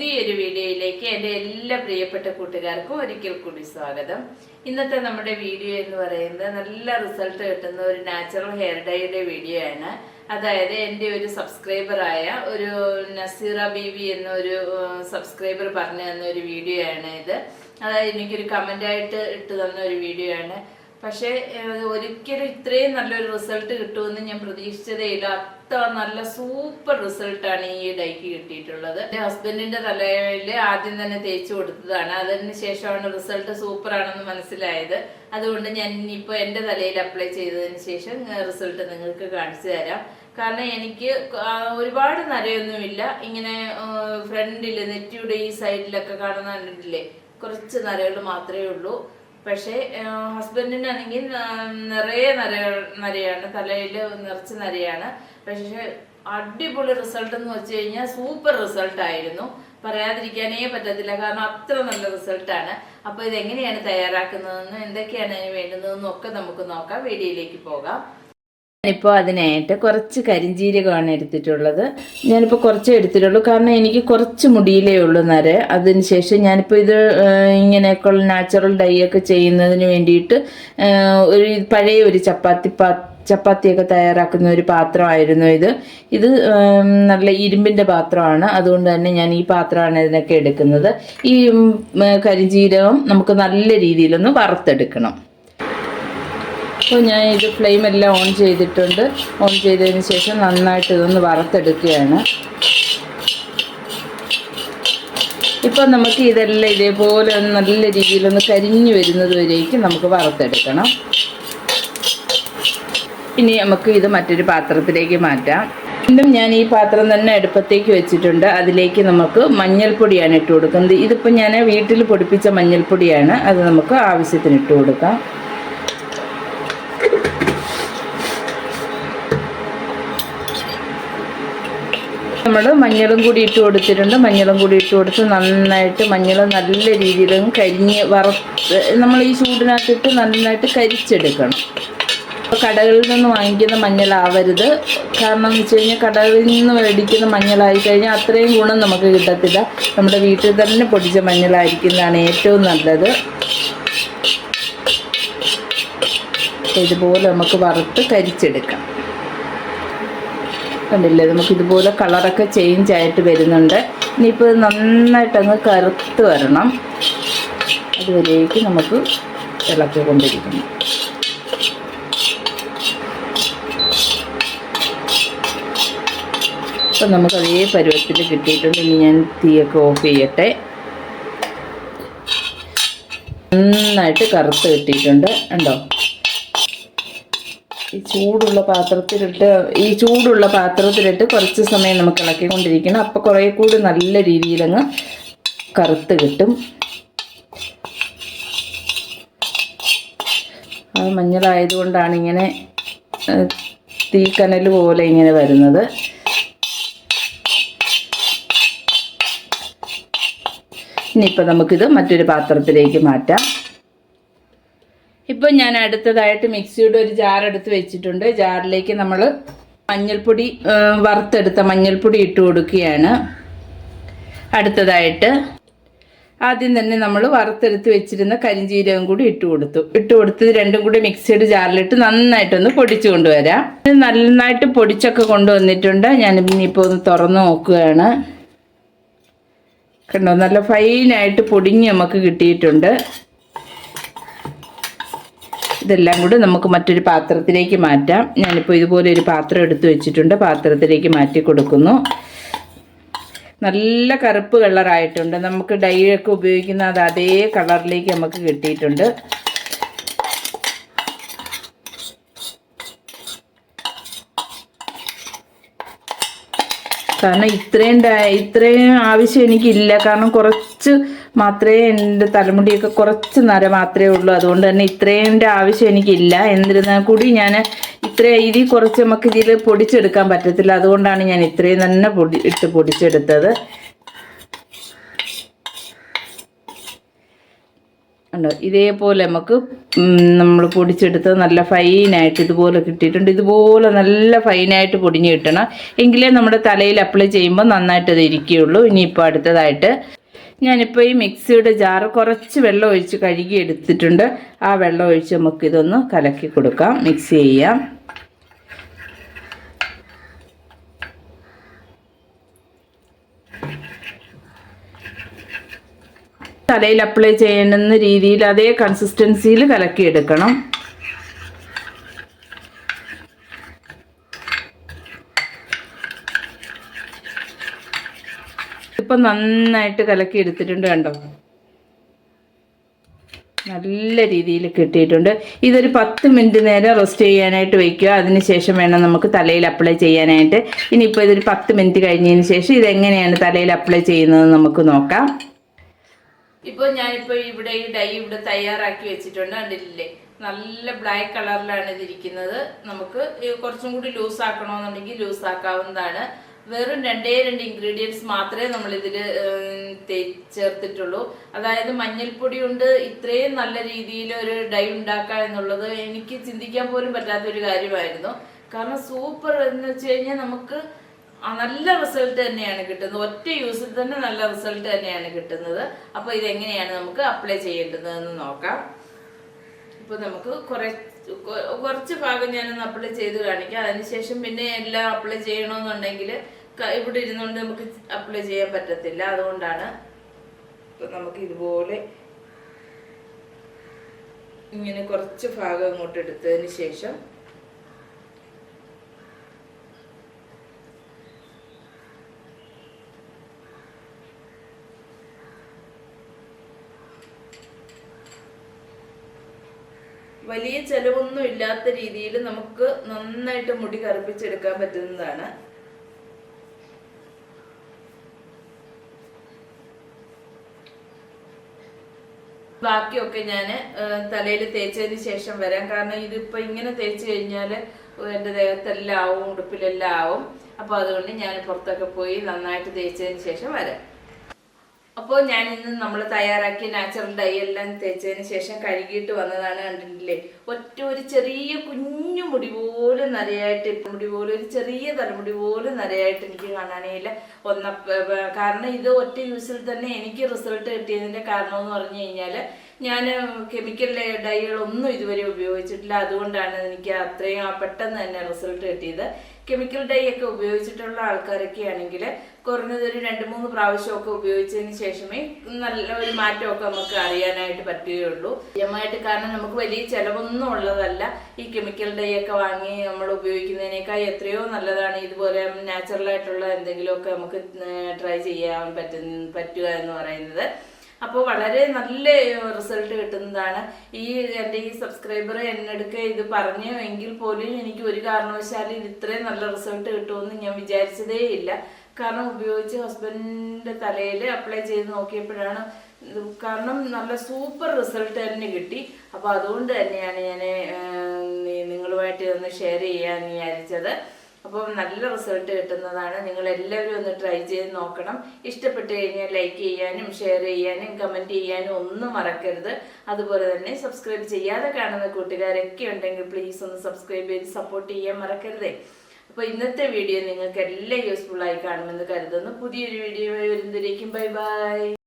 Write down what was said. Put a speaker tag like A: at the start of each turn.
A: പുതിയൊരു വീഡിയോയിലേക്ക് എന്റെ എല്ലാ പ്രിയപ്പെട്ട കൂട്ടുകാർക്കും ഒരിക്കൽ കൂടി സ്വാഗതം. ഇന്നത്തെ നമ്മുടെ വീഡിയോ എന്ന് പറയുന്നത് നല്ല റിസൾട്ട് കിട്ടുന്ന ഒരു നാച്ചുറൽ ഹെയർ ഡൈയുടെ വീഡിയോ ആണ്. അതായത് എന്റെ ഒരു സബ്സ്ക്രൈബറായ ഒരു നസീറ ബീവി എന്നൊരു സബ്സ്ക്രൈബർ പറഞ്ഞു തന്ന ഒരു വീഡിയോ ആണ് ഇത്. അതായത് എനിക്കൊരു കമന്റായിട്ട് ഇട്ട് തന്ന ഒരു വീഡിയോ ആണ്. പക്ഷേ ഒരിക്കലും ഇത്രയും നല്ലൊരു റിസൾട്ട് കിട്ടുമെന്ന് ഞാൻ പ്രതീക്ഷിച്ചതേ ഇല്ല അത്ര നല്ല സൂപ്പർ റിസൾട്ടാണ് ഈ ഡൈക്ക് കിട്ടിയിട്ടുള്ളത്. എന്റെ ഹസ്ബൻഡിന്റെ തലയിൽ ആദ്യം തന്നെ തേച്ചു കൊടുത്തതാണ്. അതിന് ശേഷമാണ് റിസൾട്ട് സൂപ്പർ ആണെന്ന് മനസ്സിലായത്. അതുകൊണ്ട് ഞാൻ ഇപ്പോൾ എന്റെ തലയിൽ അപ്ലൈ ചെയ്തതിന് ശേഷം റിസൾട്ട് നിങ്ങൾക്ക് കാണിച്ചു തരാം. കാരണം എനിക്ക് ഒരുപാട് നരയൊന്നുമില്ല. ഇങ്ങനെ ഫ്രണ്ടിൽ നെറ്റിയുടെ ഈ സൈഡിലൊക്കെ കാണുന്ന കണ്ടിട്ടില്ലേ? കുറച്ച് നരകൾ മാത്രമേ ഉള്ളൂ. പക്ഷേ ഹസ്ബൻഡിനാണെങ്കിൽ നിറയെ നര നരയാണ്. തലയിൽ നിറച്ച് നരയാണ്. പക്ഷേ അടിപൊളി റിസൾട്ട് എന്ന് വെച്ച് കഴിഞ്ഞാൽ സൂപ്പർ റിസൾട്ട് ആയിരുന്നു. പറയാതിരിക്കാനേ പറ്റത്തില്ല. കാരണം അത്ര നല്ല റിസൾട്ടാണ് അപ്പോൾ ഇതെങ്ങനെയാണ് തയ്യാറാക്കുന്നതെന്നും എന്തൊക്കെയാണ് അതിന് വേണ്ടുന്നതെന്നും ഒക്കെ നമുക്ക് നോക്കാം. വീഡിയോയിലേക്ക് പോകാം. ഞാനിപ്പോൾ അതിനായിട്ട് കുറച്ച് കരിഞ്ചീരകമാണ് എടുത്തിട്ടുള്ളത്. ഞാനിപ്പോൾ കുറച്ചേ എടുത്തിട്ടുള്ളൂ. കാരണം എനിക്ക് കുറച്ച് മുടിയിലേ ഉള്ളൂ നര. അതിന് ശേഷം ഞാനിപ്പോൾ ഇത് ഇങ്ങനെയൊക്കെ നാച്ചുറൽ ഡൈ ഒക്കെ ചെയ്യുന്നതിന് വേണ്ടിയിട്ട് ഒരു പഴയ ഒരു ചപ്പാത്തി പാ ചപ്പാത്തിയൊക്കെ തയ്യാറാക്കുന്ന ഒരു പാത്രമായിരുന്നു ഇത്. ഇത് നല്ല ഇരുമ്പിന്റെ പാത്രമാണ്. അതുകൊണ്ട് തന്നെ ഞാൻ ഈ പാത്രമാണ് ഇതിനൊക്കെ എടുക്കുന്നത്. ഈ കരിഞ്ചീരകം നമുക്ക് നല്ല രീതിയിലൊന്ന് വറുത്തെടുക്കണം. അപ്പോൾ ഞാൻ ഇത് ഫ്ലെയിം എല്ലാം ഓൺ ചെയ്തിട്ടുണ്ട്. ഓൺ ചെയ്തതിന് ശേഷം നന്നായിട്ട് ഇതൊന്ന് വറുത്തെടുക്കുകയാണ്. ഇപ്പം നമുക്ക് ഇതെല്ലാം ഇതേപോലെ ഒന്ന് നല്ല രീതിയിലൊന്ന് കരിഞ്ഞു വരുന്നത് വരേക്ക് നമുക്ക് വറുത്തെടുക്കണം. ഇനി നമുക്ക് ഇത് മറ്റൊരു പാത്രത്തിലേക്ക് മാറ്റാം. വീണ്ടും ഞാൻ ഈ പാത്രം തന്നെ അടുപ്പത്തേക്ക് വെച്ചിട്ടുണ്ട്. അതിലേക്ക് നമുക്ക് മഞ്ഞൾപ്പൊടിയാണ് ഇട്ട് കൊടുക്കുന്നത്. ഇതിപ്പോൾ ഞാൻ വീട്ടിൽ പൊടിപ്പിച്ച മഞ്ഞൾപ്പൊടിയാണ്. അത് നമുക്ക് ആവശ്യത്തിന് ഇട്ട് കൊടുക്കാം. നമ്മൾ മഞ്ഞളും കൂടി ഇട്ട് കൊടുത്തിട്ടുണ്ട്. മഞ്ഞളും കൂടി ഇട്ട് കൊടുത്ത് നന്നായിട്ട് മഞ്ഞൾ നല്ല രീതിയിൽ കരിഞ്ഞ് വറുത്ത് നമ്മൾ ഈ ചൂടിനകത്തിട്ട് നന്നായിട്ട് കരിച്ചെടുക്കണം. കടകളിൽ നിന്ന് വാങ്ങിക്കുന്ന മഞ്ഞളാവരുത്. കാരണം എന്ന് വെച്ച് കഴിഞ്ഞാൽ കടകളിൽ നിന്ന് മേടിക്കുന്ന മഞ്ഞളായി കഴിഞ്ഞാൽ അത്രയും ഗുണം നമുക്ക് കിട്ടത്തില്ല. നമ്മുടെ വീട്ടിൽ തന്നെ പൊടിച്ച മഞ്ഞളായിരിക്കുന്നതാണ് ഏറ്റവും നല്ലത്. ഇതുപോലെ നമുക്ക് വറുത്ത് കരിച്ചെടുക്കാം. കണ്ടില്ലേ? നമുക്ക് ഇതുപോലെ കളറൊക്കെ ചേഞ്ച് ആയിട്ട് വരുന്നുണ്ട്. ഇനിയിപ്പോൾ ഇത് നന്നായിട്ട് അങ്ങ് കറുത്ത് വരണം. അതുവരേക്ക് നമുക്ക് ഇളക്കി കൊണ്ടിരിക്കുന്നു അപ്പം നമുക്ക് അതേ പരുവത്തിൽ കിട്ടിയിട്ടുണ്ട്. ഇനി ഞാൻ തീയൊക്കെ ഓഫ് ചെയ്യട്ടെ. നന്നായിട്ട് കറുത്ത് കിട്ടിയിട്ടുണ്ട്. ഉണ്ടോ ഈ ചൂടുള്ള പാത്രത്തിലിട്ട് ഈ ചൂടുള്ള പാത്രത്തിലിട്ട് കുറച്ച് സമയം നമുക്ക് ഇളക്കിക്കൊണ്ടിരിക്കണം. അപ്പോൾ കുറേ കൂടി നല്ല രീതിയിലങ്ങ് കറുത്ത് കിട്ടും. ആ മഞ്ഞളായതുകൊണ്ടാണ് ഇങ്ങനെ തീക്കനൽ പോലെ ഇങ്ങനെ വരുന്നത്. ഇനിയിപ്പോൾ നമുക്കിത് മറ്റൊരു പാത്രത്തിലേക്ക് മാറ്റാം. ഇപ്പോൾ ഞാൻ അടുത്തതായിട്ട് മിക്സിയുടെ ഒരു ജാർ എടുത്ത് വെച്ചിട്ടുണ്ട്. ജാറിലേക്ക് നമ്മൾ മഞ്ഞൾപ്പൊടി വറുത്തെടുത്ത മഞ്ഞൾപ്പൊടി ഇട്ട് കൊടുക്കുകയാണ്. അടുത്തതായിട്ട് ആദ്യം തന്നെ നമ്മൾ വറുത്തെടുത്ത് വെച്ചിരുന്ന കരിഞ്ചീരകം കൂടി ഇട്ട് കൊടുത്തു. ഇട്ട് കൊടുത്ത് രണ്ടും കൂടി മിക്സിയുടെ ജാറിലിട്ട് നന്നായിട്ടൊന്ന് പൊടിച്ചു കൊണ്ടുവരാം. നന്നായിട്ട് പൊടിച്ചൊക്കെ കൊണ്ടുവന്നിട്ടുണ്ട്. ഞാൻ ഇനിയിപ്പോൾ ഒന്ന് തുറന്ന് നോക്കുകയാണ്. കണ്ടോ നല്ല ഫൈനായിട്ട് പൊടിഞ്ഞ് നമുക്ക് കിട്ടിയിട്ടുണ്ട്. ഇതെല്ലാം കൂടി നമുക്ക് മറ്റൊരു പാത്രത്തിലേക്ക് മാറ്റാം. ഞാനിപ്പോൾ ഇതുപോലെ ഒരു പാത്രം എടുത്തു വെച്ചിട്ടുണ്ട്. പാത്രത്തിലേക്ക് മാറ്റി കൊടുക്കുന്നു. നല്ല കറുപ്പ് കളറായിട്ടുണ്ട് നമുക്ക് ഡൈ ഒക്കെ ഉപയോഗിക്കുന്ന അത് അതേ കളറിലേക്ക് നമുക്ക് കിട്ടിയിട്ടുണ്ട്. കാരണം ഇത്രയും ഇത്രയും ആവശ്യം എനിക്കില്ല. കാരണം കുറച്ച് മാത്രമേ എന്റെ തലമുടിയൊക്കെ കുറച്ച് നര മാത്രമേ ഉള്ളൂ. അതുകൊണ്ട് തന്നെ ഇത്രേന്റെ ആവശ്യം എനിക്കില്ല. എന്നിരുന്നാൽ കൂടി ഞാൻ ഇത്രയും ഇതിൽ കുറച്ച് നമുക്ക് ഇതിൽ പൊടിച്ചെടുക്കാൻ പറ്റത്തില്ല. അതുകൊണ്ടാണ് ഞാൻ ഇത്രയും തന്നെ പൊടി ഇട്ട് പൊടിച്ചെടുത്തത്. ഉണ്ടോ? ഇതേപോലെ നമുക്ക് നമ്മൾ പൊടിച്ചെടുത്ത് നല്ല ഫൈനായിട്ട് ഇതുപോലെ കിട്ടിയിട്ടുണ്ട്. ഇതുപോലെ നല്ല ഫൈനായിട്ട് പൊടിഞ്ഞ് കിട്ടണം. എങ്കിലേ നമ്മുടെ തലയിൽ അപ്ലൈ ചെയ്യുമ്പോൾ നന്നായിട്ട് അത് ഇരിക്കുകയുള്ളൂ. ഇനിയിപ്പോൾ അടുത്തതായിട്ട് ഞാനിപ്പോൾ ഈ മിക്സിയുടെ ജാറ് കുറച്ച് വെള്ളം ഒഴിച്ച് കഴുകി എടുത്തിട്ടുണ്ട്. ആ വെള്ളം ഒഴിച്ച് നമുക്ക് ഇതൊന്ന് കലക്കി കൊടുക്കാം. മിക്സ് ചെയ്യാം. തലയിൽ അപ്ലൈ ചെയ്യുന്ന രീതിയിൽ അതേ കൺസിസ്റ്റൻസിയിൽ കലക്കിയെടുക്കണം. ഇപ്പം നന്നായിട്ട് കലക്കി എടുത്തിട്ടുണ്ട് കണ്ടോ? നല്ല രീതിയിൽ കിട്ടിയിട്ടുണ്ട്. ഇതൊരു പത്ത് മിനിറ്റ് നേരം റെസ്റ്റ് ചെയ്യാനായിട്ട് വയ്ക്കുക അതിനുശേഷം വേണം നമുക്ക് തലയിൽ അപ്ലൈ ചെയ്യാനായിട്ട്. ഇനിയിപ്പോൾ ഇതൊരു പത്ത് മിനിറ്റ് കഴിഞ്ഞതിന് ശേഷം ഇതെങ്ങനെയാണ് തലയിൽ അപ്ലൈ ചെയ്യുന്നത് നമുക്ക് നോക്കാം. ഇപ്പോൾ ഞാനിപ്പോൾ ഇവിടെ ഈ ഡൈ ഇവിടെ തയ്യാറാക്കി വെച്ചിട്ടുണ്ട്. കണ്ടില്ലേ നല്ല ബ്ലാക്ക് കളറിലാണ് ഇതിരിക്കുന്നത്. നമുക്ക് കുറച്ചും കൂടി ലൂസ് ആക്കണമെന്നുണ്ടെങ്കിൽ ലൂസ് ആക്കാവുന്നതാണ്. വെറും രണ്ടേ രണ്ട് ഇൻഗ്രീഡിയൻസ് മാത്രമേ നമ്മൾ ഇതിൽ ചേർത്തിട്ടുള്ളൂ അതായത് മഞ്ഞൾപ്പൊടി കൊണ്ട് ഇത്രയും നല്ല രീതിയിൽ ഒരു ഡൈ ഉണ്ടാക്കുക എന്നുള്ളത് എനിക്ക് ചിന്തിക്കാൻ പോലും പറ്റാത്ത ഒരു കാര്യമായിരുന്നു. കാരണം സൂപ്പർ എന്ന് വെച്ച് കഴിഞ്ഞാൽ നമുക്ക് നല്ല റിസൾട്ട് തന്നെയാണ് കിട്ടുന്നത്. ഒറ്റ യൂസിൽ തന്നെ നല്ല റിസൾട്ട് തന്നെയാണ് കിട്ടുന്നത്. അപ്പോൾ ഇതെങ്ങനെയാണ് നമുക്ക് അപ്ലൈ ചെയ്യേണ്ടതെന്ന് നോക്കാം. ഇപ്പോൾ നമുക്ക് കുറെ കുറച്ച് ഭാഗം ഞാനൊന്ന് അപ്ലൈ ചെയ്ത് കാണിക്കാം. അതിനുശേഷം പിന്നെ എല്ലാം അപ്ലൈ ചെയ്യണമെന്നുണ്ടെങ്കിൽ ഇവിടെ ഇരുന്നുകൊണ്ട് നമുക്ക് അപ്ലൈ ചെയ്യാൻ പറ്റത്തില്ല. അതുകൊണ്ടാണ് ഇപ്പൊ നമുക്ക് ഇതുപോലെ ഇങ്ങനെ കുറച്ച് ഭാഗം ഇങ്ങോട്ട് എടുത്തതിന് ശേഷം വലിയ ചെലവൊന്നും ഇല്ലാത്ത രീതിയിൽ നമുക്ക് നന്നായിട്ട് മുടി കറുപ്പിച്ചെടുക്കാൻ പറ്റുന്നതാണ്. ബാക്കിയൊക്കെ ഞാൻ തലയിൽ തേച്ചതിന് ശേഷം വരാം. കാരണം ഇതിപ്പോ ഇങ്ങനെ തേച്ച് കഴിഞ്ഞാൽ എന്റെ ദേഹത്തെല്ലാം ആവും ഉടുപ്പിലെല്ലാം ആവും. അപ്പോൾ അതുകൊണ്ട് ഞാൻ പുറത്തൊക്കെ പോയി നന്നായിട്ട് തേച്ചതിന് ശേഷം വരാം. അപ്പോൾ ഞാൻ ഇന്ന് നമ്മൾ തയ്യാറാക്കിയ നാച്ചുറൽ ഡൈ എല്ലാം തേച്ചതിന് ശേഷം കഴുകിയിട്ട് വന്നതാണ് കണ്ടിട്ടില്ലേ? ഒറ്റ ഒരു ചെറിയ കുഞ്ഞു മുടി പോലും നരയായിട്ട് മുടി പോലും ഒരു ചെറിയ തലമുടി പോലും നരയായിട്ട് എനിക്ക് കാണാനേയില്ല ഒന്ന കാരണം ഇത് ഒറ്റ യൂസിൽ തന്നെ എനിക്ക് റിസൾട്ട് കിട്ടിയതിന്റെ കാരണം എന്ന് പറഞ്ഞു കഴിഞ്ഞാൽ ഞാൻ കെമിക്കൽ ഡൈകളൊന്നും ഇതുവരെ ഉപയോഗിച്ചിട്ടില്ല. അതുകൊണ്ടാണ് എനിക്ക് അത്രയും പെട്ടെന്ന് തന്നെ റിസൾട്ട് കിട്ടിയത്. കെമിക്കൽ ഡൈ ഒക്കെ ഉപയോഗിച്ചിട്ടുള്ള ആൾക്കാരൊക്കെ ആണെങ്കിൽ കുറഞ്ഞത് ഒരു രണ്ട് മൂന്ന് പ്രാവശ്യമൊക്കെ ഉപയോഗിച്ചതിന് ശേഷമേ നല്ല ഒരു മാറ്റമൊക്കെ നമുക്ക് അറിയാനായിട്ട് പറ്റുകയുള്ളൂ. നിജമായിട്ട് കാരണം നമുക്ക് വലിയ ചിലവൊന്നും ഉള്ളതല്ല. ഈ കെമിക്കൽ ഡൈ ഒക്കെ വാങ്ങി നമ്മൾ ഉപയോഗിക്കുന്നതിനേക്കാൾ എത്രയോ നല്ലതാണ്. ഇതുപോലെ നാച്ചുറൽ ആയിട്ടുള്ള എന്തെങ്കിലുമൊക്കെ നമുക്ക് ട്രൈ ചെയ്യാൻ പറ്റുന്ന പറ്റുക എന്ന് പറയുന്നത്. അപ്പോൾ വളരെ നല്ല റിസൾട്ട് കിട്ടുന്നതാണ്. ഈ എന്റെ ഈ സബ്സ്ക്രൈബർ എന്നെടുക്ക ഇത് പറഞ്ഞു എങ്കിൽ പോലും എനിക്ക് ഒരു കാരണവശാലും ഇത് ഇത്രയും നല്ല റിസൾട്ട് കിട്ടുമെന്ന് ഞാൻ വിചാരിച്ചതേ ഇല്ല. കാരണം ഉപയോഗിച്ച് ഹസ്ബൻഡിന്റെ തലയിൽ അപ്ലൈ ചെയ്ത് നോക്കിയപ്പോഴാണ് കാരണം നല്ല സൂപ്പർ റിസൾട്ട് തന്നെ കിട്ടി. അപ്പോൾ അതുകൊണ്ട് തന്നെയാണ് ഞാൻ നിങ്ങളുമായിട്ട് ഒന്ന് ഷെയർ ചെയ്യാൻ വിചാരിച്ചത്. അപ്പം നല്ല റിസൾട്ട് കിട്ടുന്നതാണ്. നിങ്ങൾ എല്ലാവരും ഒന്ന് ട്രൈ ചെയ്ത് നോക്കണം. ഇഷ്ടപ്പെട്ട് കഴിഞ്ഞാൽ ലൈക്ക് ചെയ്യാനും ഷെയർ ചെയ്യാനും കമന്റ് ചെയ്യാനും ഒന്നും മറക്കരുത്. അതുപോലെ തന്നെ സബ്സ്ക്രൈബ് ചെയ്യാതെ കാണുന്ന കൂട്ടുകാരൊക്കെ ഉണ്ടെങ്കിൽ പ്ലീസ് ഒന്ന് സബ്സ്ക്രൈബ് ചെയ്ത് സപ്പോർട്ട് ചെയ്യാൻ മറക്കരുതേ. അപ്പോൾ ഇന്നത്തെ വീഡിയോ നിങ്ങൾക്ക് എല്ലാം യൂസ്ഫുൾ ആയി കാണുമെന്ന് കരുതുന്നു. പുതിയൊരു വീഡിയോ വരുന്നതിലേക്കും ബൈ ബൈ